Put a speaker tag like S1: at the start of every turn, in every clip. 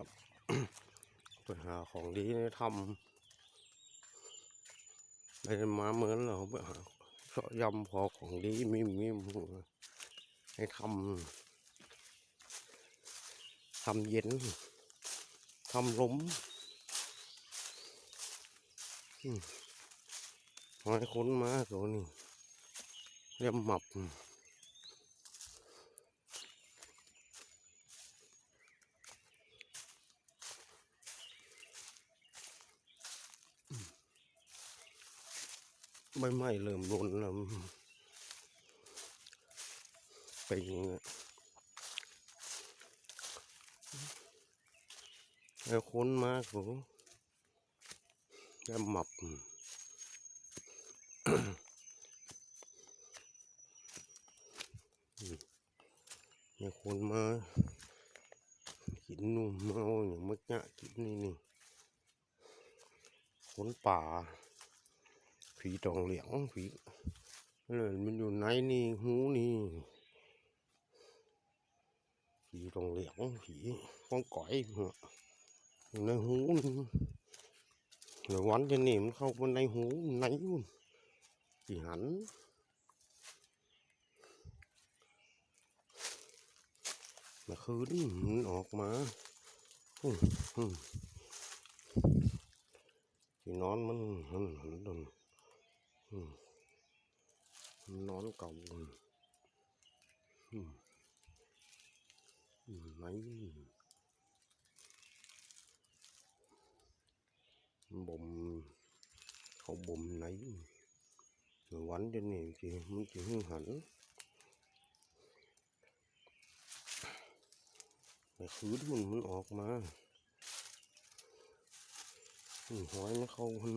S1: ครับไปหาของดีในทำไปมาเหมือนเราไปหาเสาะยำพอของดีมิมมิมให้ทำทำเย็นทำลมอืมหอยคนมาตัวนี้เรียมหมับ ใบไม้เริ่มหล่นแล้วเป็นอย่างเงี้ยแล้วคนมากโหแล้วหมับมีคนมากินนุ่มเมาอย่างมักจะกินนี่นี่คนป่า ผีตองเหลียงผีเลยมันอยู่ในนี่หูนี่ผีตองเหลียงผีก้องก่อยอยู่ในหูนี่เดี๋ยววันจะหนีมันเข้าไปในหูในนู่นผีหันมื่อคืนมันออกมาที่นอนมันหันหัน นอนเก่าไหนบ่มเขาบ่มไหนวันเดี๋ยนี้จีมันจีหันแต่คืนมันมันออกมาหอยนะเขาหึ่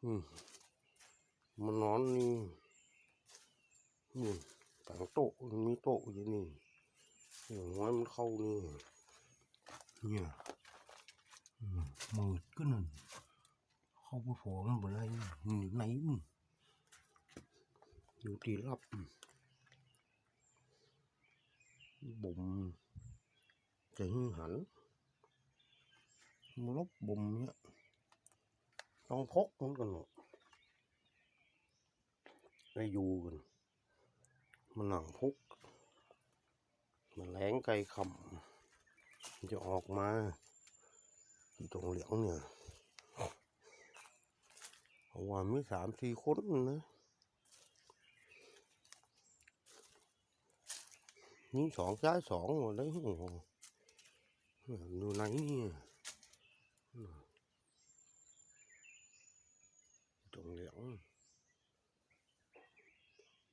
S1: มอืมตรงเหลียวนี่ดังไฟใหม่อยู่นี่อืมที่ตรงเหลียงยังบ้านบุญน้ำเนาะอืมมันนอนนี่นี่ต่างโต๊ะมันมีโต๊ะอยู่นี่อย่างน้อยมันเข้านี่เนี่ยอืมมืดก็นั่นเข้าไปฝนบนไรนี่ไหนมันอยู่ที่รับบุ่มจะหึ่งหันมันลบบุ่มเนี่ย ต้องพกมันกันหนกได้อยู่กันมันหนังพก มันแรงไกลคำมันจะออกมาที่ตรงเหลียงเนี่ยเพราะว่ามีสามสี่คนนะนี่สอง trái สองหมด đấy ดูไหนเนี่ย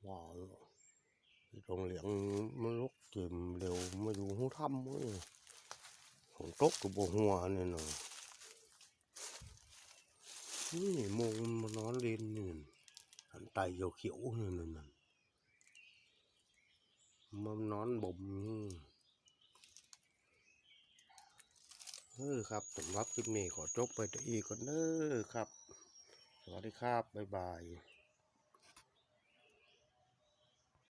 S1: ว่าตรงเหลียงมันลุกจิมเร็วมาอยู่หูถ้ำเลยของตกกับหัวเนี่ยนะนี่มงมานอนเล่นนี่อันไตเขียวๆนี่นั่นมันนอนบ่มนี่เออครับสำหรับคลิปนี้ขอจบไปตัวอีกก่อนเด้อครับ สวัสดีครับ บ๊ายบาย